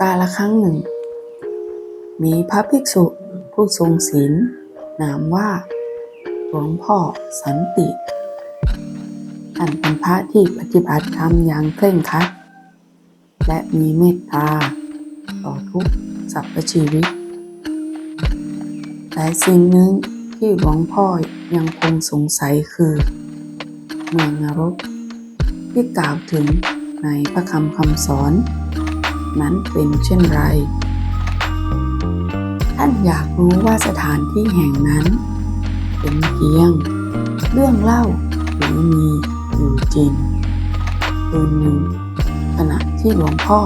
กาละครั้งหนึ่ง มีพระภิกษุผู้ทรงศีลนามว่าหลวงพ่อสันติท่านเป็นพระที่ปฏิบัติธรรมอย่างเคร่งครัด และมีเมตตาต่อทุกสรรพชีวิต แต่สิ่งหนึ่งที่หลวงพ่อยังคงสงสัยคือ เมืองนรกที่กล่าวถึงในพระคำคำสอน นั้นเป็นเช่นไร ท่านอยากรู้ว่าสถานที่แห่งนั้น เป็นเพียง เรื่องเล่าหรือมีอยู่จริงคืนหนึ่งขณะที่หลวงพ่อ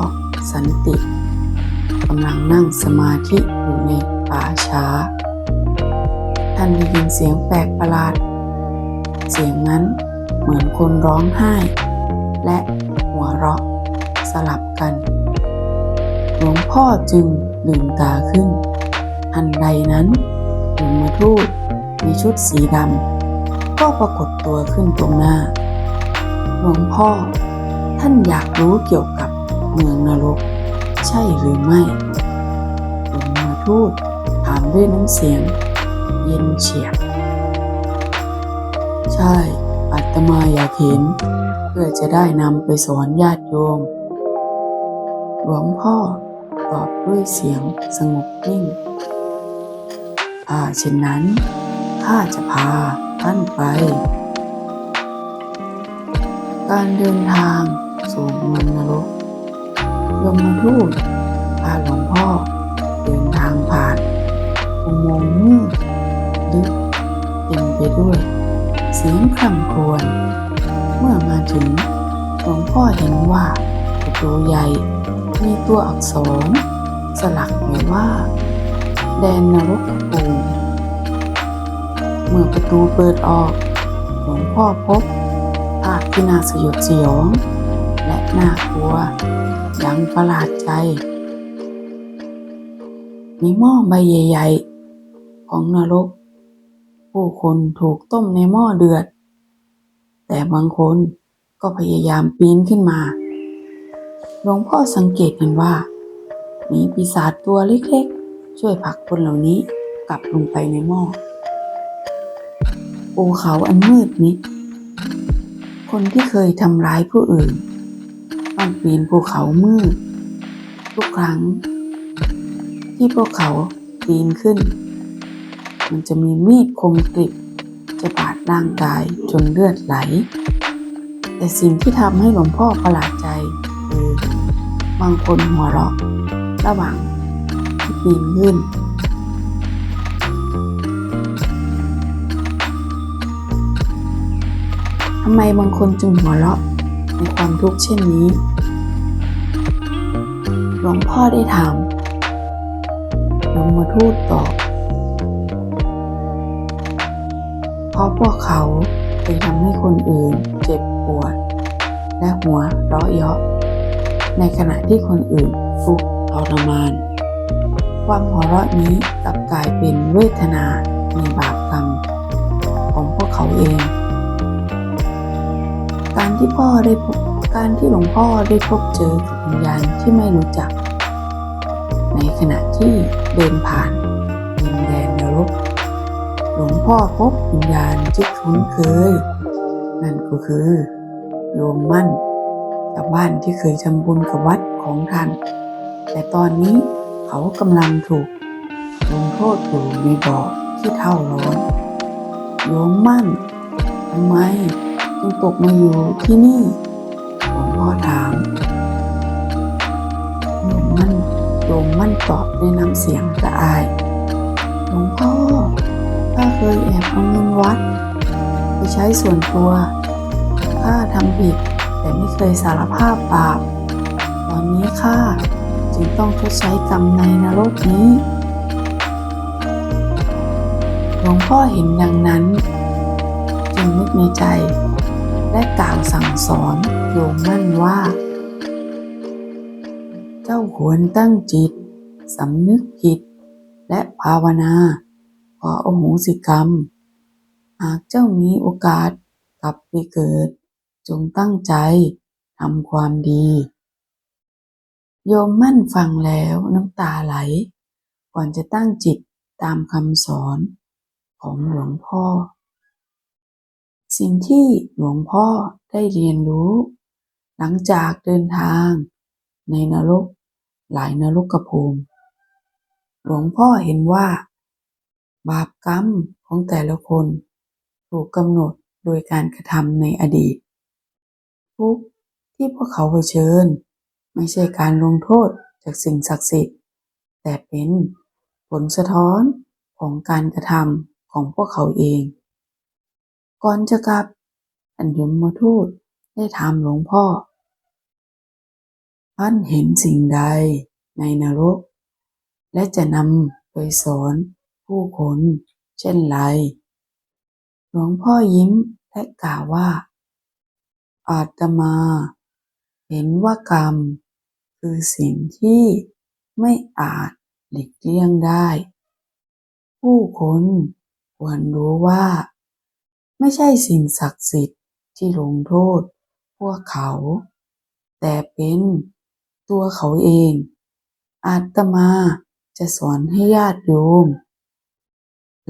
สันติกำลังนั่งสมาธิอยู่ในป่าช้า ท่านได้ยินเสียงแปลกประหลาด เสียงนั้นเหมือนคนร้องไห้ และหัวเราะสลับกัน หลวงพ่อจึงลืมตาขึ้น ทันใดนั้นยมาทูตมีชุดสีดำก็ปรากฏตัวขึ้นตรงหน้า หลวงพ่อท่านอยากรู้เกี่ยวกับเมืองนรก ใช่หรือไม่ยมาทูตถามด้วยน้ำเสียง เย็นเฉียบ ใช่อาตมาอยากเห็น เพื่อจะได้นำไปสอนญาติโยม หลวงพ่อ ตอบด้วยเสียงสงบนิ่งถ้าเช่นนั้นข้าจะพาท่านไป การเดินทางสู่เมืองนรกยมทูตพาหลวงพ่อเดินทางผ่านอุโมงค์มืดลึกเต็มไปด้วย เสียงคร่ำครวญเมื่อมาถึงหลวงพ่อเห็นว่าประตูใหญ่ มีตัวอักษร สลักไว้ว่า แดนนรกภูมิเมื่อประตูเปิดออก หลวงพ่อพบภาพที่น่าสยดสยอง และน่ากลัวยังประหลาดใจ มีหม้อใบใหญ่ ๆ ของนรก ผู้คนถูกต้มในหม้อเดือด แต่บางคนก็พยายามปีนขึ้นมา หลวงพ่อสังเกตเห็นว่า มีปีศาจตัวเล็กๆ ช่วยผลักคนเหล่านี้กลับลงไปในหม้อภูเขาอันมืดมิด คนที่เคยทำร้ายผู้อื่นต้องปีนภูเขามืด ทุกครั้ง ที่พวกเขาปีนขึ้น มันจะมีมีดคมกริบจะบาดร่างกายจนเลือดไหล แต่สิ่งที่ทำให้หลวงพ่อประหลาดใจ คือบางคนหัวเราะระหว่างที่ปีนขึ้น ทำไมบางคนจึงหัวเราะในความทุกข์เช่นนี้ หลวงพ่อได้ถามยมาทูตตอบเพราะพวกเขาเคยทำให้คนอื่นเจ็บปวด และหัวเราะเยาะ ในขณะที่คนอื่นทุกข์ทรมาน ความหัวเราะนี้กลับกลายเป็นเวทนาในบาปกรรม ของพวกเขาเอง การที่พ่อได้พบการที่หลวงพ่อได้พบเจอกับวิญญาณที่ไม่รู้จัก ในขณะที่เดินผ่านดินแดนนรกหลวงพ่อพบวิญญาณที่คุ้นเคย นั่นก็คือโยมมั่น ชาวบ้านที่เคยทำบุญกับวัดของท่าน แต่ตอนนี้เขากำลังถูกลงโทษอยู่ในบ่อที่เท่าร้อนโยมมั่นทำไมจึงตกมาอยู่ที่นี่หลวงพ่อถามโยมมั่นโยมมั่นตอบด้วยน้ำเสียงละอายหลวงพ่อข้าเคยแอบเอาเงินวัด ไปใช้ส่วนตัวข้าทำผิด แต่ไม่เคยสารภาพบาปตอนนี้ข้าจึงต้องชดใช้กรรมในนรกนี้หลวงพ่อเห็นดังนั้น จึงนึกในใจ และกล่าวสั่งสอนโยมมั่นว่า เจ้าควรตั้งจิตสำนึกผิด และภาวนาขอโอโหสิกรรม หากเจ้ามีโอกาสกลับไปเกิด จงตั้งใจทำความดี โยมมั่นฟังแล้วน้ำตาไหล ก่อนจะตั้งจิตตามคำสอนของหลวงพ่อ สิ่งที่หลวงพ่อได้เรียนรู้ หลังจากเดินทางในนรกหลายนรกภูมิ หลวงพ่อเห็นว่า บาปกรรมของแต่ละคน ถูกกำหนดโดยการกระทำในอดีต ทุกข์ที่พวกเขาเผชิญ ไม่ใช่การลงโทษจากสิ่งศักดิ์สิทธิ์ แต่เป็นผลสะท้อนของการกระทำของพวกเขาเอง ก่อนจะกลับอันยมมาทูตได้ถามหลวงพ่อ ท่านเห็นสิ่งใดในนรก และจะนำไปสอนผู้คนเช่นไร หลวงพ่อยิ้มและกล่าวว่า อาตมา เห็นว่ากรรม คือสิ่งที่ไม่อาจหลีกเลี่ยงได้ ผู้คนควรรู้ว่า ไม่ใช่สิ่งศักดิ์สิทธิ์ที่ลงโทษพวกเขา แต่เป็นตัวเขาเอง อาตมาจะสอนให้ญาติโยม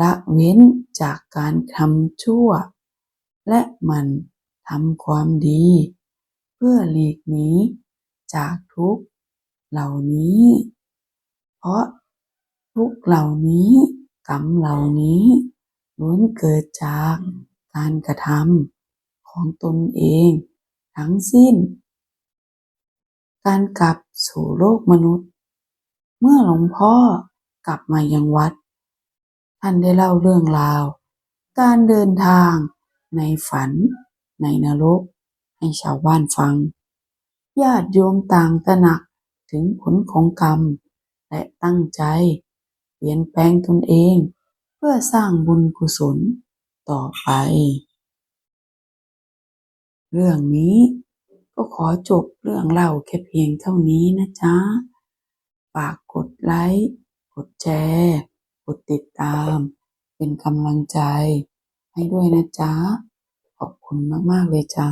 ละเว้นจากการทำชั่ว และมัน ทำความดี เพื่อหลีกหนีจากทุกข์เหล่านี้ เพราะทุกเหล่านี้กรรมเหล่านี้ล้วนเกิดจากการกระทำของตนเองทั้งสิ้น การกลับสู่โลกมนุษย์ เมื่อหลวงพ่อกลับมายังวัด ท่านได้เล่าเรื่องราว การเดินทางในฝัน ในนรกให้ชาวบ้านฟัง ญาติโยมต่างตระหนักถึงผลของกรรม และตั้งใจ เปลี่ยนแปลงตนเอง เพื่อสร้างบุญกุศลต่อไป เรื่องนี้ก็ขอจบเรื่องเล่าแค่เพียงเท่านี้นะจ๊ะ ฝากกดไลค์ กดแชร์ กดติดตาม เป็นกำลังใจให้ด้วยนะจ๊ะ ขอบคุณมาก ๆ เลยจ้า